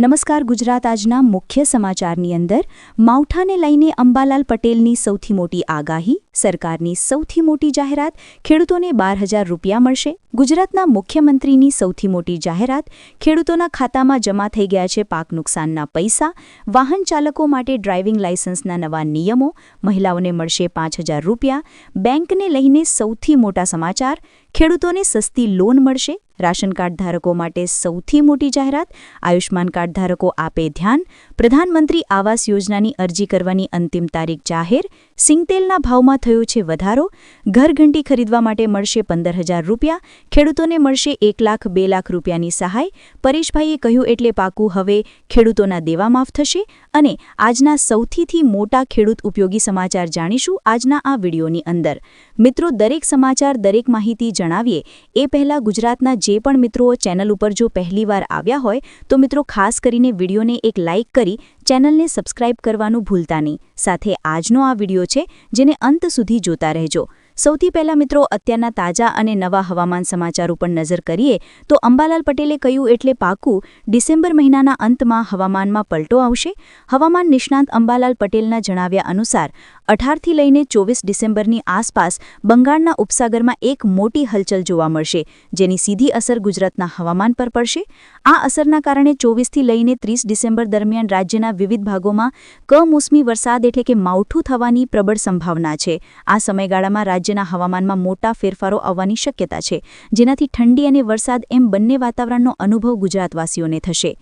નમસ્કાર ગુજરાત આજના મુખ્ય સમાચારની અંદર. માવઠાને લઈને અંબાલાલ પટેલની સૌથી મોટી આગાહી. સરકારની સૌથી મોટી જાહેરાત ખેડૂતોને બાર હજાર રૂપિયા મળશે. ગુજરાતના મુખ્યમંત્રીની સૌથી મોટી જાહેરાત ખેડૂતોના ખાતામાં જમા થઈ ગયા છે પાક નુકસાનના પૈસા. વાહન ચાલકો માટે ડ્રાઇવિંગ લાયસન્સના નવા નિયમો. મહિલાઓને મળશે પાંચ રૂપિયા. બેંકને લઈને સૌથી મોટા સમાચાર. ખેડૂતોને સસ્તી લોન મળશે. રાશન કાર્ડ ધારકો માટે સૌથી મોટી જાહેરાત. આયુષ્માન કાર્ડ ધારકો આપે ધ્યાન. પ્રધાનમંત્રી આવાસ યોજનાની અરજી કરવાની અંતિમ તારીખ જાહેર. સિંગતેલના ભાવમાં થયો છે વધારો. ઘરઘંટી ખરીદવા માટે મળશે પંદર હજાર રૂપિયા. ખેડૂતોને મળશે એક લાખ, બે લાખ રૂપિયાની સહાય. પરેશભાઈએ કહ્યું, એટલે પાકું હવે ખેડૂતોના દેવા માફ થશે. અને આજના સૌથીથી મોટા ખેડૂત ઉપયોગી સમાચાર જાણીશું આજના આ વિડીયોની અંદર. મિત્રો, દરેક સમાચાર, દરેક માહિતી જણાવીએ, એ પહેલાં ગુજરાતના જે પણ મિત્રો ચેનલ ઉપર જો પહેલીવાર આવ્યા હોય, તો મિત્રો ખાસ કરીને વિડીયોને એક લાઇક કરી ચેનલને સબસ્ક્રાઇબ કરવાનું ભૂલતા નહીં. સાથે આજનો આ વીડિયો છે, જેને અંત સુધી જોતા રહેજો. સૌથી પહેલા મિત્રો અત્યારના તાજા અને નવા હવામાન સમાચાર ઉપર નજર કરીએ, તો અંબાલાલ પટેલે કહ્યું એટલે પાકું ડિસેમ્બર મહિનાના અંતમાં હવામાનમાં પલટો આવશે. હવામાન નિષ્ણાંત અંબાલાલ પટેલના જણાવ્યા અનુસાર અઢારથી લઈને ચોવીસ ડિસેમ્બરની આસપાસ બંગાળના ઉપસાગરમાં એક મોટી હલચલ જોવા મળશે, જેની સીધી અસર ગુજરાતના હવામાન પર પડશે. આ અસરના કારણે ચોવીસથી લઈને ત્રીસ ડિસેમ્બર દરમિયાન રાજ્યના વિવિધ ભાગોમાં કમોસમી વરસાદ એટલે કે માવઠું થવાની પ્રબળ સંભાવના છે. આ સમયગાળામાં રાજ્યના હવામાનમાં મોટા ફેરફારો આવવાની શક્યતા છે, જેનાથી ઠંડી અને વરસાદ એમ બંને વાતાવરણનો અનુભવ ગુજરાતવાસીઓને થશે.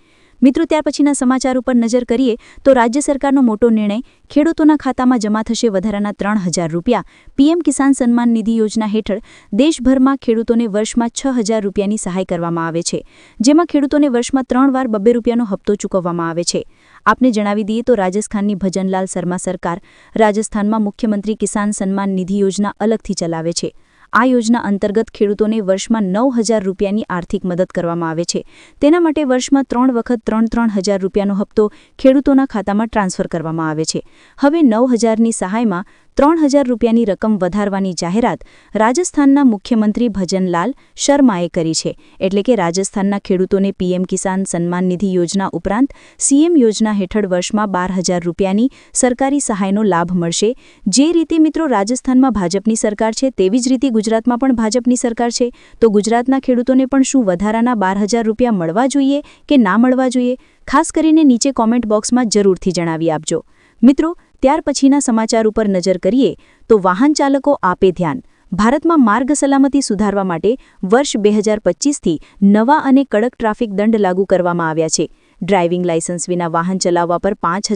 મિત્રો, ત્યાર પછીના સમાચાર ઉપર નજર કરીએ તો રાજ્ય સરકારનો મોટો નિર્ણય ખેડૂતોના ખાતામાં જમા થશે વધારાના ત્રણ રૂપિયા. પીએમ કિસાન સન્માન નિધિ યોજના હેઠળ દેશભરમાં ખેડૂતોને વર્ષમાં છ રૂપિયાની સહાય કરવામાં આવે છે, જેમાં ખેડૂતોને વર્ષમાં ત્રણ વાર બબ્બે રૂપિયાનો હપ્તો ચૂકવવામાં આવે છે. આપને જણાવી દઈએ તો રાજસ્થાનની ભજનલાલ શર્મા સરકાર રાજસ્થાનમાં મુખ્યમંત્રી કિસાન સન્માન નિધિ યોજના અલગથી ચલાવે છે. આ યોજના અંતર્ગત ખેડૂતોને વર્ષમાં નવ હજાર રૂપિયાની આર્થિક મદદ કરવામાં આવે છે. તેના માટે વર્ષમાં ત્રણ વખત ત્રણ ત્રણ હજાર રૂપિયાનો હપ્તો ખેડૂતોના ખાતામાં ટ્રાન્સફર કરવામાં આવે છે. હવે નવ હજારની સહાયમાં ત્રણ હજાર રૂપિયાની રકમ વધારવાની જાહેરાત રાજસ્થાનના મુખ્યમંત્રી ભજનલાલ શર્માએ કરી છે. એટલે કે રાજસ્થાનના ખેડૂતોને પીએમ કિસાન સન્માન નિધિ યોજના ઉપરાંત સીએમ યોજના હેઠળ વર્ષમાં બાર હજાર રૂપિયાની સરકારી સહાયનો લાભ મળશે. જે રીતે મિત્રો રાજસ્થાનમાં ભાજપની સરકાર છે, તેવી જ રીતે ગુજરાતમાં પણ ભાજપની સરકાર છે. તો ગુજરાતના ખેડૂતોને પણ શું વધારાના બાર હજાર રૂપિયા મળવા જોઈએ કે ના મળવા જોઈએ? ખાસ કરીને નીચે કોમેન્ટ બોક્સમાં જરૂરથી જણાવી આપજો. મિત્રો ત્યાર પછીના સમાચાર ઉપર નજર કરીએ તો વાહન ચાલકો આપે ધ્યાન. ભારતમાં માર્ગ સલામતી સુધારવા માટે વર્ષ બે હજાર પચીસથી નવા અને કડક ટ્રાફિક દંડ લાગુ કરવામાં આવ્યા છે. ડ્રાઇવિંગ લાયસન્સ વિના વાહન ચલાવવા પર પાંચ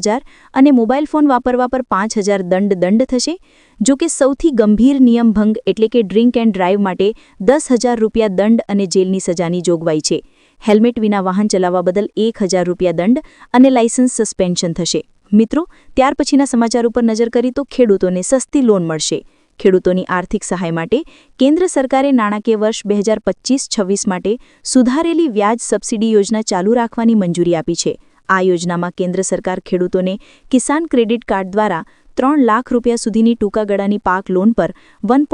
અને મોબાઈલ ફોન વાપરવા પર પાંચ દંડ દંડ થશે? જો કે સૌથી ગંભીર નિયમભંગ એટલે કે ડ્રિંક એન્ડ ડ્રાઇવ માટે દસ રૂપિયા દંડ અને જેલની સજાની જોગવાઈ છે. હેલ્મેટ વિના વાહન ચલાવવા બદલ એક રૂપિયા દંડ અને લાયસન્સ સસ્પેન્શન થશે. મિત્રો, ત્યાર પછીના સમાચાર ઉપર નજર કરી તો ખેડૂતોને સસ્તી લોન મળશે. ખેડૂતોની આર્થિક સહાય માટે કેન્દ્ર સરકારે નાણાકીય વર્ષ બે હજાર પચીસ માટે સુધારેલી વ્યાજ સબસિડી યોજના ચાલુ રાખવાની મંજૂરી આપી છે. આ યોજનામાં કેન્દ્ર સરકાર ખેડૂતોને કિસાન ક્રેડિટ કાર્ડ દ્વારા ત્રણ લાખ રૂપિયા સુધીની ટૂંકા ગાળાની પાક લોન પર વન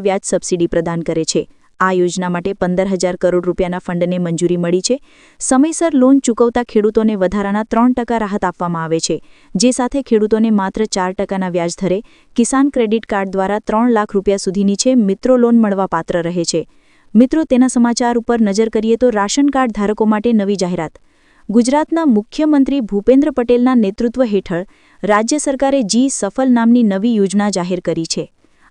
વ્યાજ સબસિડી પ્રદાન કરે છે. આ યોજના માટે પંદર હજાર કરોડ રૂપિયાના ફંડને મંજૂરી મળી છે. સમયસર લોન ચૂકવતા ખેડૂતોને વધારાના ત્રણ ટકા રાહત આપવામાં આવે છે. જે સાથે ખેડૂતોને માત્ર ચાર ટકાના વ્યાજધરે કિસાન ક્રેડિટ કાર્ડ દ્વારા ત્રણ લાખ રૂપિયા સુધીની છે મિત્રો લોન મળવા પાત્ર રહે છે. મિત્રો, તેના સમાચાર ઉપર નજર કરીએ તો રાશન કાર્ડ ધારકો માટે નવી જાહેરાત. ગુજરાતના મુખ્યમંત્રી ભૂપેન્દ્ર પટેલના નેતૃત્વ હેઠળ રાજ્ય સરકારે જી સફલ નામની નવી યોજના જાહેર કરી છે.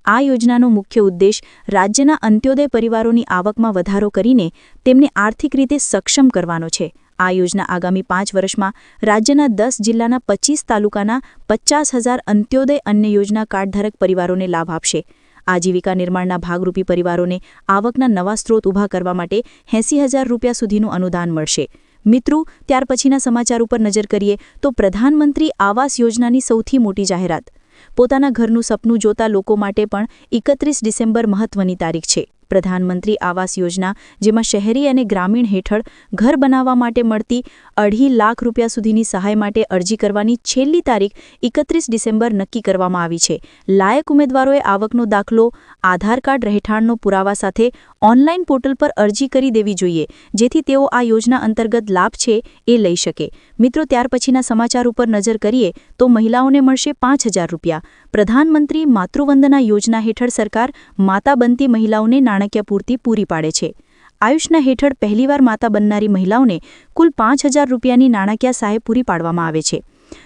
આ યોજનાનો મુખ્ય ઉદ્દેશ રાજ્યના અંત્યોદય પરિવારોની આવકમાં વધારો કરીને તેમને આર્થિક રીતે સક્ષમ કરવાનો છે. આ યોજના આગામી પાંચ વર્ષમાં રાજ્યના દસ જિલ્લાના પચીસ તાલુકાના પચાસ હજાર અંત્યોદય અન્ય યોજના કાર્ડધારક પરિવારોને લાભ આપશે. આજીવિકા નિર્માણના ભાગરૂપી પરિવારોને આવકના નવા સ્ત્રોત ઊભા કરવા માટે એંસી હજાર રૂપિયા સુધીનું અનુદાન મળશે. મિત્રો, ત્યાર પછીના સમાચાર ઉપર નજર કરીએ તો પ્રધાનમંત્રી આવાસ યોજનાની સૌથી મોટી જાહેરાત. પોતાના ઘરનું સપનું જોતા લોકો માટે પણ એકત્રીસ ડિસેમ્બર મહત્વની તારીખ છે. પ્રધાનમંત્રી આવાસ યોજના, જેમાં શહેરી અને ગ્રામીણ હેઠળ ઘર બનાવવા માટે મળતી અઢી લાખ રૂપિયા સુધીની સહાય માટે અરજી કરવાની છેલ્લી તારીખ એકત્રીસ ડિસેમ્બર નક્કી કરવામાં આવી છે. લાયક ઉમેદવારોએ આવકનો દાખલો, આધાર કાર્ડ રહેઠાણનો પુરાવા સાથે ઓનલાઈન પોર્ટલ પર અરજી કરી દેવી જોઈએ, જેથી તેઓ આ યોજના અંતર્ગત લાભ છે એ લઈ શકે. મિત્રો, ત્યાર પછીના સમાચાર ઉપર નજર કરીએ તો મહિલાઓને મળશે પાંચ રૂપિયા. પ્રધાનમંત્રી માતૃવંદના યોજના હેઠળ સરકાર માતા બનતી મહિલાઓને નાણાકીય પૂર્તિ પૂરી પાડે છે. આયુષના હેઠળ પહેલીવાર માતા બનનારી મહિલાઓને કુલ પાંચ રૂપિયાની નાણાકીય સહાય પૂરી પાડવામાં આવે છે.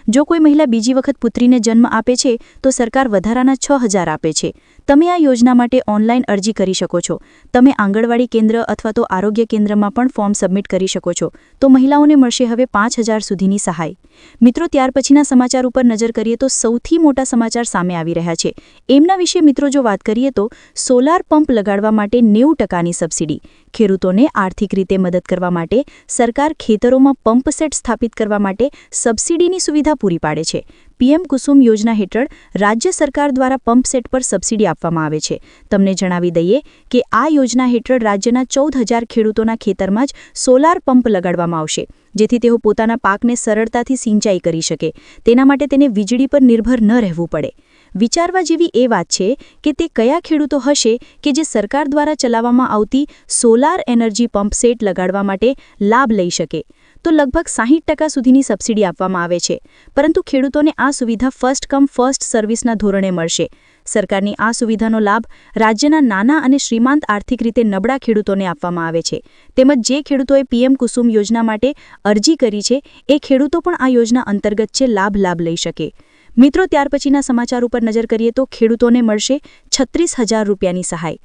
જો કોઈ મહિલા બીજી વખત પુત્રીને જન્મ આપે છે, તો સરકાર વધારાના છ હજાર આપે છે. તમે આ યોજના માટે ઓનલાઈન અરજી કરી શકો છો. તમે આંગણવાડી કેન્દ્ર અથવા તો આરોગ્ય કેન્દ્રમાં પણ ફોર્મ સબમિટ કરી શકો છો. તો મહિલાઓને મળશે હવે પાંચ સુધીની સહાય. મિત્રો, ત્યાર પછીના સમાચાર ઉપર નજર કરીએ તો સૌથી મોટા સમાચાર સામે આવી રહ્યા છે. એમના વિશે મિત્રો, જો વાત કરીએ તો સોલાર પંપ લગાડવા માટે નેવું ટકાની સબસિડી. ખેડૂતોને આર્થિક રીતે મદદ કરવા માટે સરકાર ખેતરોમાં પંપ સેટ સ્થાપિત કરવા માટે સબસિડીની સુવિધા પૂરી પાડે છે. પીએમ કુસુમ યોજના હેઠળ રાજ્ય સરકાર દ્વારા પંપ સેટ પર સબસિડી આપવામાં આવે છે. તમને જણાવી દઈએ કે આ યોજના હેઠળ રાજ્યના ચૌદ ખેડૂતોના ખેતરમાં જ સોલાર પંપ લગાડવામાં આવશે, જેથી તેઓ પોતાના પાકને સરળતાથી સિંચાઈ કરી શકે. તેના માટે તેને વીજળી પર નિર્ભર ન રહેવું પડે. વિચારવા જેવી એ વાત છે કે તે કયા ખેડૂતો હશે કે જે સરકાર દ્વારા ચલાવવામાં આવતી સોલાર એનર્જી પંપસેટ લગાડવા માટે લાભ લઈ શકે. તો લગભગ સાહીઠ ટકા સુધીની સબસિડી આપવામાં આવે છે. પરંતુ ખેડૂતોને આ સુવિધા ફર્સ્ટ કમ ફર્સ્ટ સર્વિસના ધોરણે મળશે. સરકારની આ સુવિધાનો લાભ રાજ્યના નાના અને શ્રીમાંત આર્થિક રીતે નબળા ખેડૂતોને આપવામાં આવે છે. તેમજ જે ખેડૂતોએ પીએમ કુસુમ યોજના માટે અરજી કરી છે, એ ખેડૂતો પણ આ યોજના અંતર્ગત છે, લાભ લાભ લઈ શકે. મિત્રો, ત્યાર પછીના સમાચાર ઉપર નજર કરીએ તો ખેડૂતોને મળશે છત્રીસ હજાર રૂપિયાની સહાય.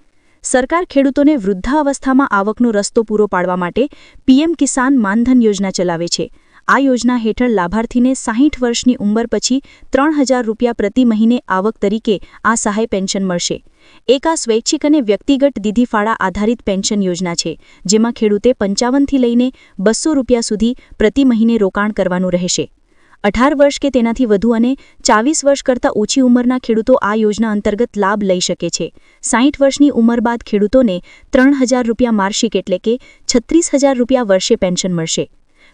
સરકાર ખેડૂતોને વૃદ્ધાવસ્થામાં આવકનો રસ્તો પૂરો પાડવા માટે પીએમ કિસાન માનધન યોજના ચલાવે છે. આ યોજના હેઠળ લાભાર્થીને સાહીઠ વર્ષની ઉંમર પછી ત્રણ રૂપિયા પ્રતિ મહિને આવક તરીકે આ સહાય પેન્શન મળશે. એક આ સ્વૈચ્છિક અને વ્યક્તિગત દીધીફાળા આધારિત પેન્શન યોજના છે, જેમાં ખેડૂતે પંચાવનથી લઈને બસો રૂપિયા સુધી પ્રતિ મહિને રોકાણ કરવાનું રહેશે. અઢાર વર્ષ કે તેનાથી વધુ અને ચાવીસ વર્ષ કરતાં ઓછી ઉંમરના ખેડૂતો આ યોજના અંતર્ગત લાભ લઈ શકે છે. સાહીઠ વર્ષની ઉંમર બાદ ખેડૂતોને ત્રણ હજાર રૂપિયા માર્શિક એટલે કે છત્રીસ હજાર રૂપિયા વર્ષે પેન્શન મળશે.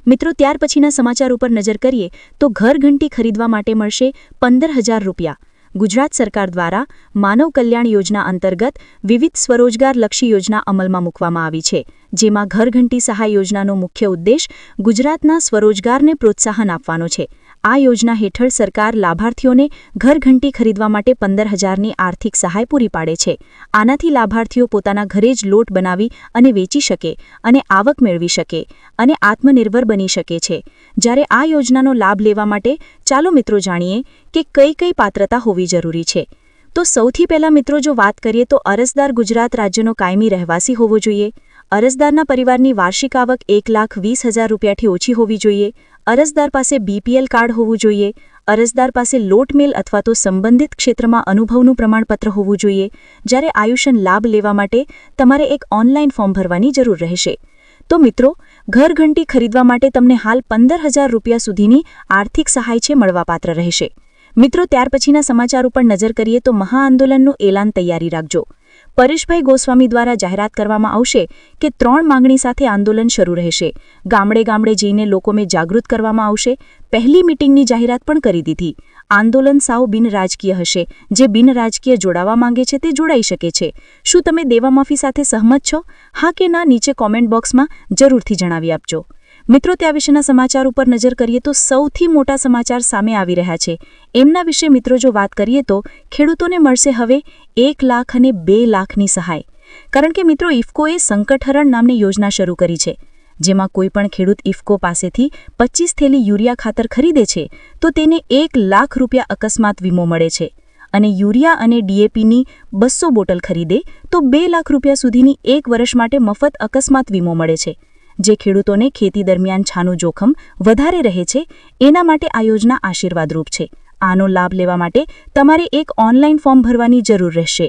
મિત્રો, ત્યાર પછીના સમાચાર ઉપર નજર કરીએ તો ઘર ઘંટી ખરીદવા માટે મળશે પંદર હજાર રૂપિયા. ગુજરાત સરકાર દ્વારા માનવ કલ્યાણ યોજના અંતર્ગત વિવિધ સ્વરોજગારલક્ષી યોજના અમલમાં મૂકવામાં આવી છે, જેમાં ઘરઘંટી સહાય યોજનાનો મુખ્ય ઉદ્દેશ ગુજરાતના સ્વરોજગારને પ્રોત્સાહન આપવાનો છે. આ યોજના હેઠળ સરકાર લાભાર્થીઓને ઘરઘંટી ખરીદવા માટે પંદર હજારની આર્થિક સહાય પૂરી પાડે છે. આનાથી લાભાર્થીઓ પોતાના ઘરે જ લોટ બનાવી અને વેચી શકે અને આવક મેળવી શકે અને આત્મનિર્ભર બની શકે છે. જ્યારે આ યોજનાનો લાભ લેવા માટે ચાલો મિત્રો જાણીએ કે કઈ કઈ પાત્રતા હોવી જરૂરી છે. તો સૌથી પહેલા મિત્રો જો વાત કરીએ તો અરજદાર ગુજરાત રાજ્યનો કાયમી રહેવાસી હોવો જોઈએ. અરજદારના પરિવારની વાર્ષિક આવક એક લાખ વીસ હજાર રૂપિયાથી ઓછી હોવી જોઈએ. અરજદાર પાસે બીપીએલ કાર્ડ હોવું જોઈએ, અરજદાર પાસે લોટ મેલ અથવા તો સંબંધિત ક્ષેત્રમાં અનુભવનું પ્રમાણપત્ર હોવું જોઈએ. જ્યારે આયુષ્યન લાભ લેવા માટે તમારે એક ઓનલાઈન ફોર્મ ભરવાની જરૂર રહેશે. તો મિત્રો ઘરઘંટી ખરીદવા માટે તમને હાલ પંદર હજાર રૂપિયા સુધીની આર્થિક સહાય છે મળવાપાત્ર રહેશે. મિત્રો, ત્યાર પછીના સમાચાર ઉપર નજર કરીએ તો મહાઆંદોલનનું એલાન તૈયારી રાખજો. પરેશભાઈ ગોસ્વામી દ્વારા જાહેરાત કરવામાં આવશે કે ત્રણ માંગણી સાથે આંદોલન શરૂ રહેશે. ગામડે ગામડે જઈને લોકોને જાગૃત કરવામાં આવશે. પહેલી મીટિંગની જાહેરાત પણ કરી દીધી. આંદોલન સાવ બિનરાજકીય હશે. જે બિનરાજકીય જોડાવા માંગે છે તે જોડાઈ શકે છે. શું તમે દેવામાફી સાથે સહમત છો? હા કે ના નીચે કોમેન્ટ બોક્સમાં જરૂરથી જણાવી આપજો. મિત્રો ત્યાં વિશેના સમાચાર ઉપર નજર કરીએ તો સૌથી મોટા સમાચાર સામે આવી રહ્યા છે. એમના વિશે મિત્રો, જો વાત કરીએ તો ખેડૂતોને મળશે હવે એક લાખ અને બે લાખની સહાય. કારણ કે મિત્રો ઇફકોએ સંકટહરણ નામની યોજના શરૂ કરી છે. જેમાં કોઈપણ ખેડૂત ઇફકો પાસેથી પચીસ થેલી યુરિયા ખાતર ખરીદે છે, તો તેને એક લાખ રૂપિયા અકસ્માત વીમો મળે છે. અને યુરિયા અને ડીએપીની બસો બોટલ ખરીદે, તો બે લાખ રૂપિયા સુધીની એક વર્ષ માટે મફત અકસ્માત વીમો મળે છે. જે ખેડૂતોને ખેતી દરમિયાન છાનું જોખમ વધારે રહે છે, એના માટે આ યોજના આશીર્વાદરૂપ છે. આનો લાભ લેવા માટે તમારે એક ઓનલાઈન ફોર્મ ભરવાની જરૂર રહેશે.